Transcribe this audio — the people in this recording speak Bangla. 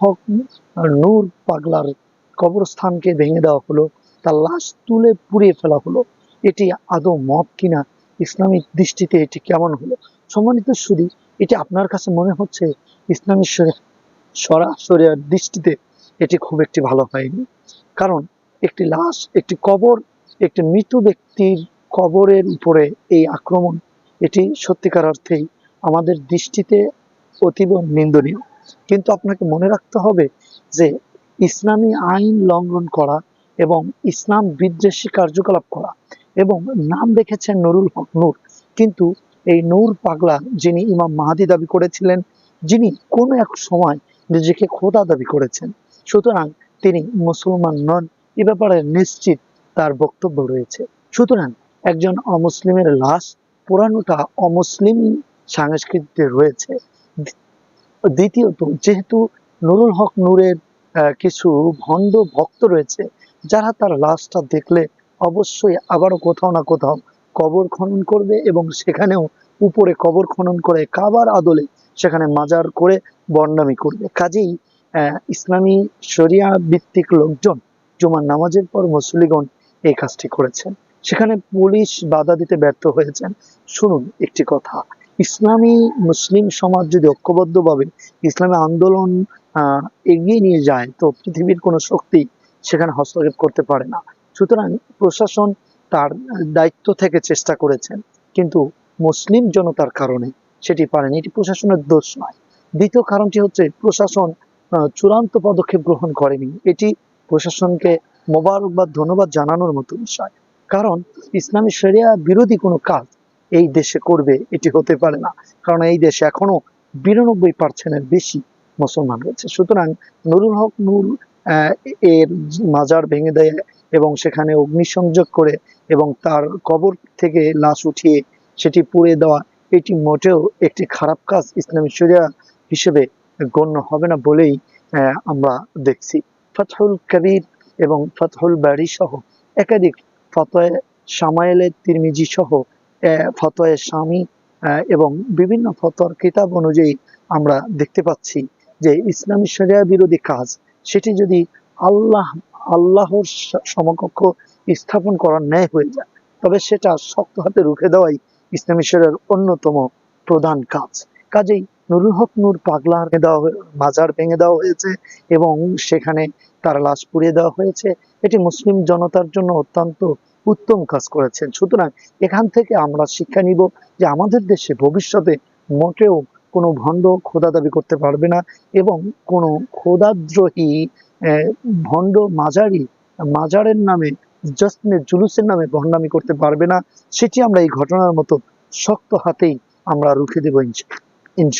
হক নূর পাগলার কবরস্থানকে ভেঙে দেওয়া হলো, তার লাশ তুলে পুড়িয়ে ফেলা হলো। এটি আদৌ মত কিনা? ইসলামিক দৃষ্টিতে এটি কেমন হলো? সম্মানিত শুধু এটি আপনার কাছে মনে হচ্ছে? ইসলামী সরাসরিয়ার দৃষ্টিতে এটি খুব একটি ভালো হয়নি। কারণ একটি লাশ, একটি কবর, একটি মৃত ব্যক্তির কবরের উপরে এই আক্রমণ, এটি সত্যিকার অর্থেই আমাদের দৃষ্টিতে অতীব নিন্দনীয়। কিন্তু আপনাকে মনে রাখতে হবে যে ইসলামী আইন লঙ্ঘন করা এবং ইসলাম বিদ্বেষী কার্যকলাপ করা এবং নাম রেখেছেন নুরুল হক নূর। কিন্তু এই নূর পাগলা যিনি ইমাম মাহাদি দাবি করেছিলেন, যিনি কোনো এক সময় নিজেকে খোদা দাবি করেছেন, সুতরাং তিনি মুসলমান নন, এ ব্যাপারে নিশ্চিত তার বক্তব্য রয়েছে। সুতরাং একজন অমুসলিমের লাশ পোড়ানোটা অমুসলিম সংস্কৃতিতে রয়েছে। দ্বিতীয়ত, যেহেতু নুরুল হক নূরের কিছু ভণ্ড ভক্ত রয়েছে, যারা তার লাশটা দেখলে অবশ্যই আবারও কোথাও না কোথাও কবর খনন করবে এবং সেখানেও উপরে কবর খনন করে কাবার আদলে সেখানে মাজার করে বর্ণামি করবে। কাজেই ইসলামী শরিয়া ভিত্তিক লোকজন জুমার নামাজের পর মুসলিগণ এই কাজটি করেছেন। সেখানে পুলিশ বাধা দিতে ব্যর্থ হয়েছেন। শুনুন একটি কথা। ইসলামী মুসলিম সমাজ যদি ঐক্যবদ্ধভাবে ইসলামী আন্দোলন এগিয়ে নিয়ে যায়, তো পৃথিবীর কোনো শক্তি সেখানে হস্তক্ষেপ করতে পারে না। সুতরাং প্রশাসন তার দায়িত্ব থেকে চেষ্টা করেছেন, কিন্তু মুসলিম জনতার কারণে সেটি পারেনি। এটি প্রশাসনের দোষ নয়। দ্বিতীয় কারণটি হচ্ছে প্রশাসন চূড়ান্ত পদক্ষেপ গ্রহণ করেনি। এটি প্রশাসনকে মোবারকবাদ, ধন্যবাদ জানানোর মতো বিষয়। কারণ ইসলামী শরিয়া বিরোধী কোনো কাজ এই দেশে করবে, এটি হতে পারে না। কারণ এই দেশে এখনও বিরানব্বই পার্সেন্টের বেশি মুসলমান রয়েছে। সুতরাং নুরুল হক নূর এর মাজার ভেঙে দেয় এবং সেখানে অগ্নিসংযোগ করে এবং তার কবর থেকে লাশ উঠিয়ে সেটি পুড়ে দেওয়া, এটি মোটেও একটি খারাপ কাজ ইসলামী শরিয়া হিসেবে গণ্য হবে না বলেই আমরা দেখছি। ফতহুল কবির এবং ফতহুল বাড়ি সহ একাধিক ফতোয় সামাইলে তিরমিজি সহ ফতোয় স্বামী এবং বিভিন্ন ফতোয়ার কিতাব অনুযায়ী আমরা দেখতে পাচ্ছি যে ইসলামী শরিয়া বিরোধী কাজ, সেটি যদি আল্লাহ, আল্লাহর সমকক্ষ স্থাপন করার ন্যায় হয়ে যায়, তবে সেটা শক্ত হাতে রুখে দেওয়াই ইসলামী শরিয়ার অন্যতম প্রধান কাজ। কাজেই নুরুল হক নূর পাগলা দেওয়া মাজার ভেঙে দেওয়া হয়েছে এবং সেখানে তার লাশ পুড়িয়ে দেওয়া হয়েছে। এটি মুসলিম জনতার জন্য অত্যন্ত উত্তম কাজ করেছেন। সুতরাং এখান থেকে আমরা শিক্ষা নিব যে আমাদের দেশে ভবিষ্যতে মোটেও কোনো ভণ্ড খোদা দাবি করতে পারবে না এবং কোনো খোদাদ্রোহী ভণ্ড মাজারি, মাজারের নামে, জশ্নে জুলুসের নামে ভণ্ডামি করতে পারবে না। সেটি আমরা এই ঘটনার মতো শক্ত হাতেই আমরা রুখে দেবো ইনশাল্লাহ